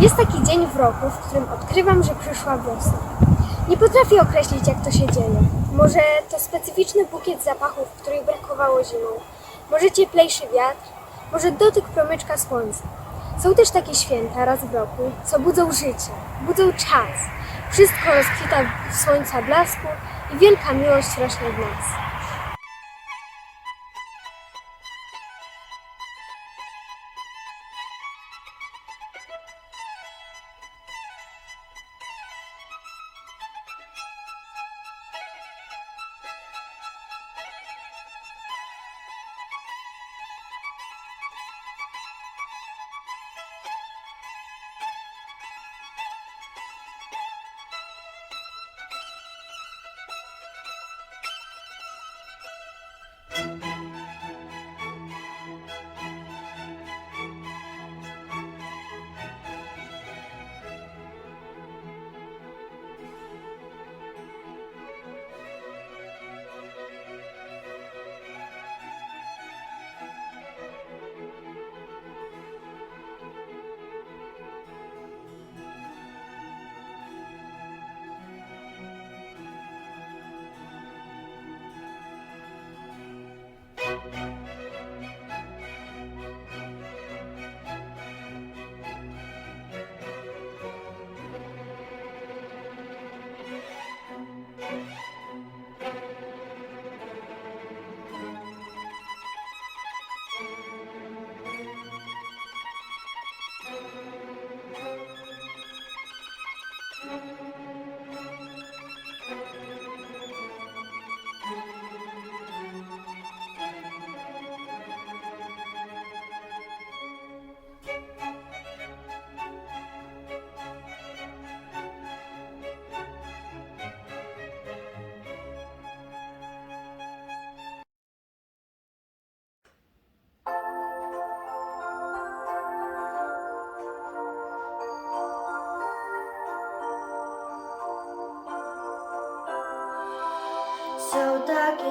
Jest taki dzień w roku, w którym odkrywam, że przyszła wiosna. Nie potrafię określić, jak to się dzieje. Może to specyficzny bukiet zapachów, których brakowało zimą. Może cieplejszy wiatr, może dotyk promyczka słońca. Są też takie święta raz w roku, co budzą życie, budzą czas. Wszystko rozkwita w słońca blasku i wielka miłość rośnie w nas.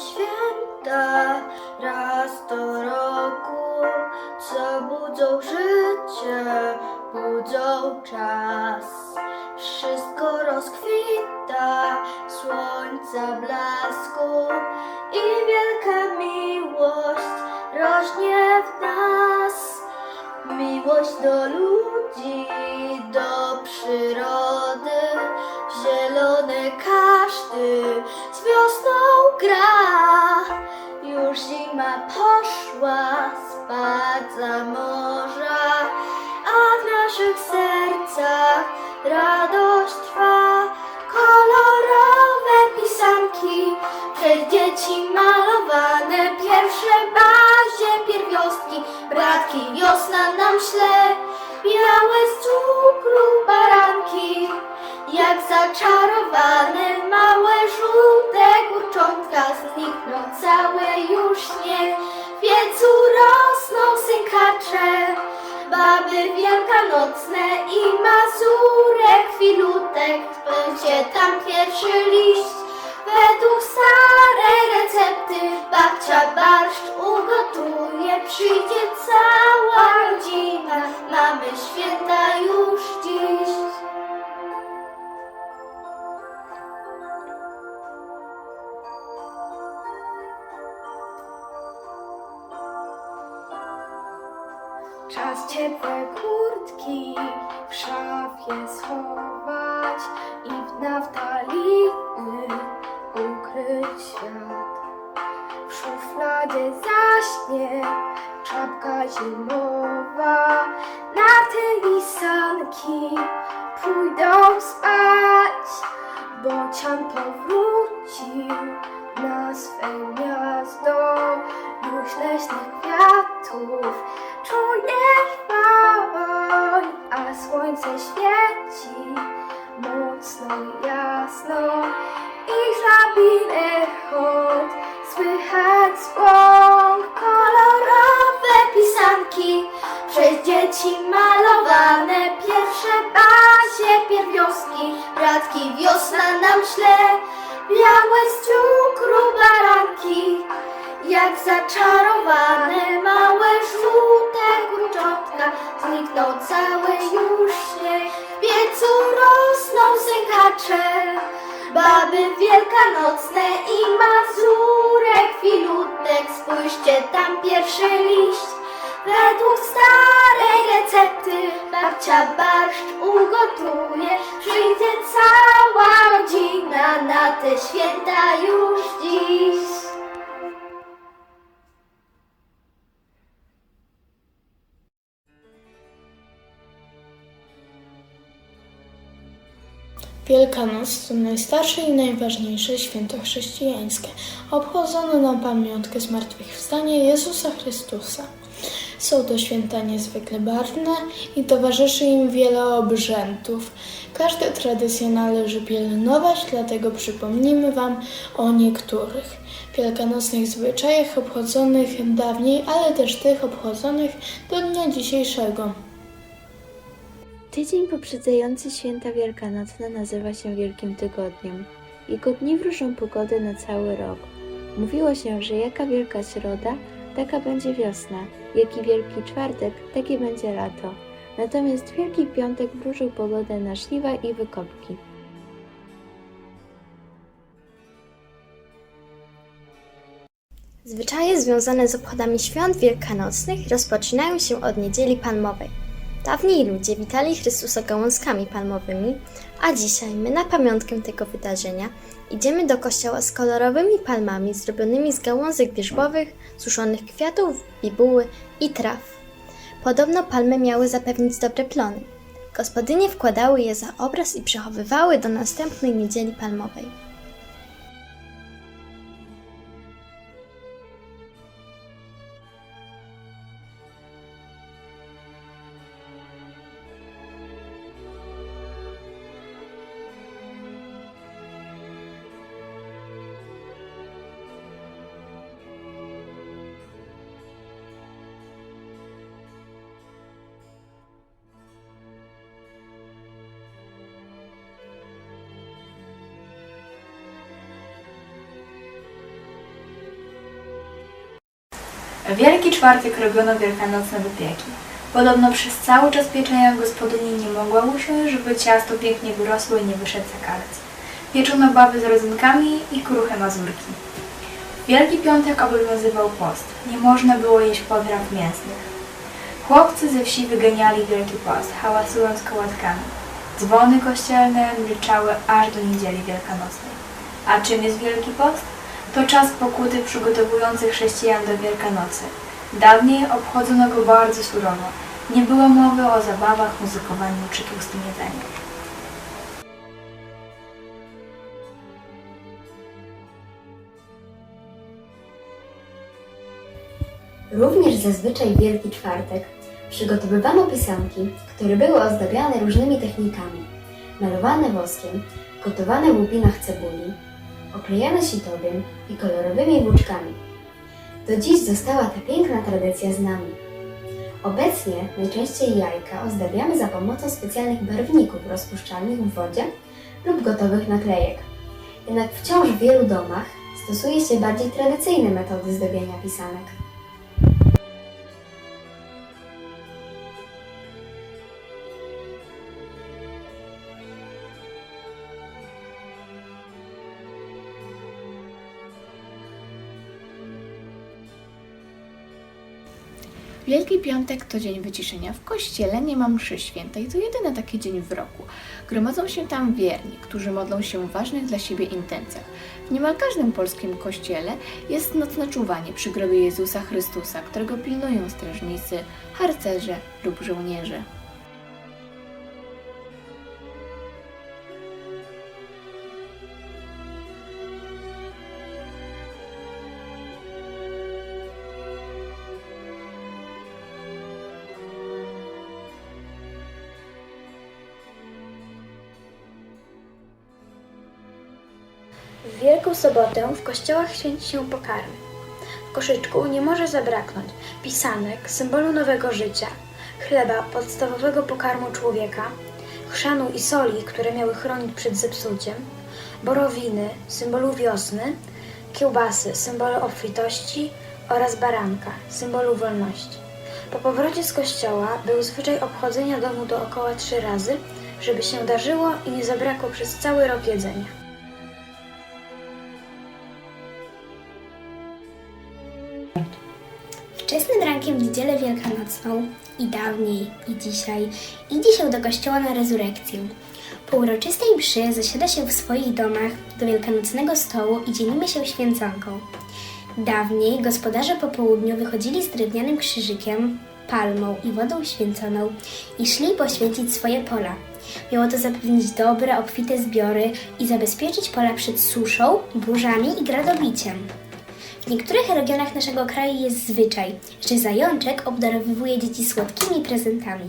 Święta raz do roku, co budzą życie, budzą czas. Wszystko rozkwita, słońca blasku i wielka miłość rośnie w nas. Miłość do ludzi, do przyrody, zielone każdy z wiosną gra. Już zima poszła spać za morza, a w naszych sercach radość trwa. Kolorowe pisanki, przez dzieci malowane, pierwsze bazie pierwiostki, bratki wiosna nam śle, białe z cukru baranki, jak zaczarowane małe żółte kurczątka, znikną całe już śnieg, w piecu rosną synkacze, baby wielkanocne i mazurek filutek, będzie tam pierwszy liść, według starej recepty, babcia barszcz ugotuje, przyjdzie cała rodzina, mamy święta już dziś. Ciepłe kurtki w szafie schować i w naftaliny ukryć świat. W szufladzie zaśnie czapka zimowa, na te lisanki pójdą spać, bo cian powrócił na swe gniazdo już leśnych kwiatów. Słońce świeci mocno jasno i żabiny chod słychać dzwon. Kolorowe pisanki, przez dzieci malowane, pierwsze bazie pierwiostki, bratki wiosna nam śle, białe z cukru baranki, jak zaczarowane małe żółte kurczotka, znikną całe już nie. W piecu rosną sękacze, baby wielkanocne i mazurek filutek. Spójrzcie tam pierwszy liść, według starej recepty babcia barszcz ugotuje. Przyjdzie cała rodzina na te święta już dziś. Wielkanoc to najstarsze i najważniejsze święto chrześcijańskie, obchodzone na pamiątkę zmartwychwstania Jezusa Chrystusa. Są to święta niezwykle barwne i towarzyszy im wiele obrzędów. Każde tradycje należy pielęgnować, dlatego przypomnimy Wam o niektórych wielkanocnych zwyczajach obchodzonych dawniej, ale też tych obchodzonych do dnia dzisiejszego. Tydzień poprzedzający święta wielkanocne nazywa się Wielkim Tygodniem. Jego dni wróżą pogodę na cały rok. Mówiło się, że jaka wielka środa, taka będzie wiosna, jaki wielki czwartek, takie będzie lato. Natomiast Wielki Piątek wróżył pogodę na żniwa i wykopki. Zwyczaje związane z obchodami świąt wielkanocnych rozpoczynają się od niedzieli palmowej. Dawniej ludzie witali Chrystusa gałązkami palmowymi, a dzisiaj my na pamiątkę tego wydarzenia idziemy do kościoła z kolorowymi palmami zrobionymi z gałązek wierzbowych, suszonych kwiatów, bibuły i traw. Podobno palmy miały zapewnić dobre plony. Gospodynie wkładały je za obraz i przechowywały do następnej niedzieli palmowej. Wielki Czwartek robiono wielkanocne wypieki. Podobno przez cały czas pieczenia gospodyni nie mogła usiąść, żeby ciasto pięknie wyrosło i nie wyszedł zakalec. Pieczono baby z rodzynkami i kruche mazurki. Wielki Piątek obowiązywał post. Nie można było jeść potraw mięsnych. Chłopcy ze wsi wyganiali Wielki Post, hałasując kołatkami. Dzwony kościelne milczały aż do niedzieli wielkanocnej. A czym jest Wielki Post? To czas pokuty przygotowujący chrześcijan do Wielkanocy. Dawniej obchodzono go bardzo surowo. Nie było mowy o zabawach, muzykowaniu czy tłustym jedzeniu. Również zazwyczaj Wielki Czwartek przygotowywano pisanki, które były ozdabiane różnymi technikami. Malowane woskiem, gotowane w łupinach cebuli, oklejane sitowiem i kolorowymi włóczkami. Do dziś została ta piękna tradycja z nami. Obecnie najczęściej jajka ozdabiamy za pomocą specjalnych barwników rozpuszczalnych w wodzie lub gotowych naklejek. Jednak wciąż w wielu domach stosuje się bardziej tradycyjne metody zdobienia pisanek. Wielki Piątek to dzień wyciszenia. W kościele nie ma mszy świętej, to jedyny taki dzień w roku. Gromadzą się tam wierni, którzy modlą się w ważnych dla siebie intencjach. W niemal każdym polskim kościele jest nocne czuwanie przy grobie Jezusa Chrystusa, którego pilnują strażnicy, harcerze lub żołnierze. Wielką Sobotę w kościołach święci się pokarmy. W koszyczku nie może zabraknąć pisanek, symbolu nowego życia, chleba, podstawowego pokarmu człowieka, chrzanu i soli, które miały chronić przed zepsuciem, borowiny, symbolu wiosny, kiełbasy, symbolu obfitości oraz baranka, symbolu wolności. Po powrocie z kościoła był zwyczaj obchodzenia domu dookoła trzy razy, żeby się darzyło i nie zabrakło przez cały rok jedzenia. Wczesnym rankiem w niedzielę wielkanocną i dawniej, i dzisiaj idzie się do kościoła na rezurekcję. Po uroczystej mszy zasiada się w swoich domach do wielkanocnego stołu i dzielimy się święconką. Dawniej gospodarze po południu wychodzili z drewnianym krzyżykiem, palmą i wodą święconą i szli poświęcić swoje pola. Miało to zapewnić dobre, obfite zbiory i zabezpieczyć pola przed suszą, burzami i gradobiciem. W niektórych regionach naszego kraju jest zwyczaj, że zajączek obdarowywuje dzieci słodkimi prezentami.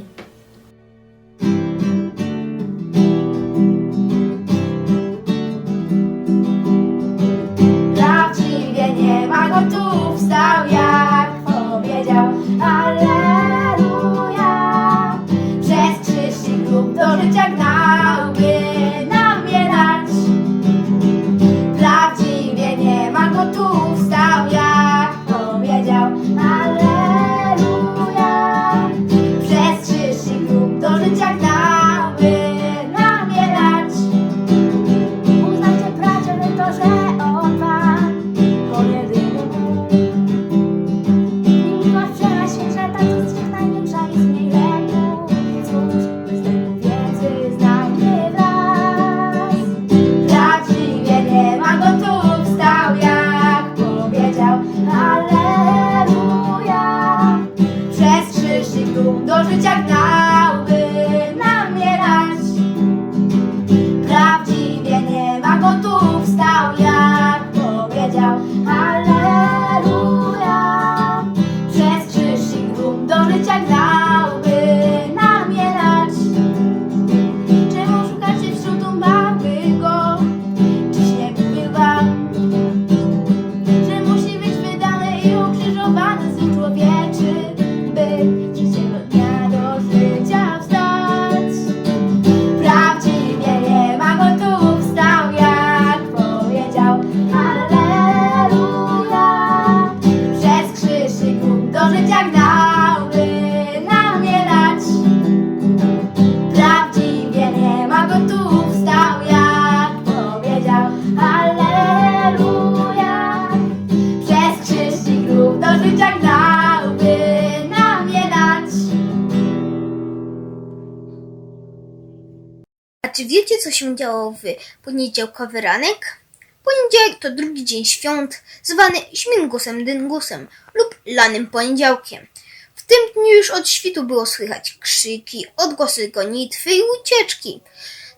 W poniedziałkowy ranek? Poniedziałek to drugi dzień świąt, zwany śmingusem dyngusem lub lanym poniedziałkiem. W tym dniu już od świtu było słychać krzyki, odgłosy gonitwy i ucieczki.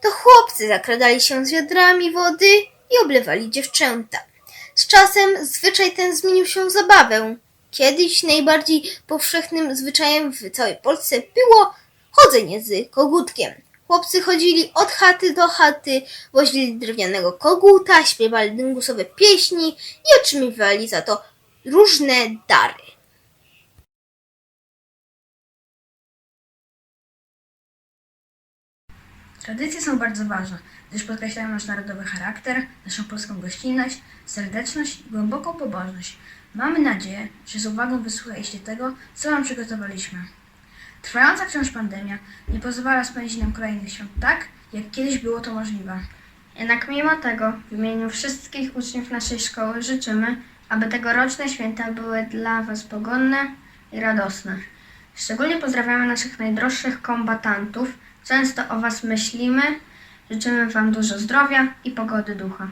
To chłopcy zakradali się z wiadrami wody i oblewali dziewczęta. Z czasem zwyczaj ten zmienił się w zabawę. Kiedyś najbardziej powszechnym zwyczajem w całej Polsce było chodzenie z kogutkiem. Chłopcy chodzili od chaty do chaty, woźli drewnianego koguta, śpiewali dyngusowe pieśni i otrzymywali za to różne dary. Tradycje są bardzo ważne, gdyż podkreślają nasz narodowy charakter, naszą polską gościnność, serdeczność i głęboką pobożność. Mamy nadzieję, że z uwagą wysłuchaliście tego, co Wam przygotowaliśmy. Trwająca wciąż pandemia nie pozwala spędzić nam kolejnych świąt tak, jak kiedyś było to możliwe. Jednak mimo tego w imieniu wszystkich uczniów naszej szkoły życzymy, aby tegoroczne święta były dla Was pogodne i radosne. Szczególnie pozdrawiamy naszych najdroższych kombatantów. Często o Was myślimy. Życzymy Wam dużo zdrowia i pogody ducha.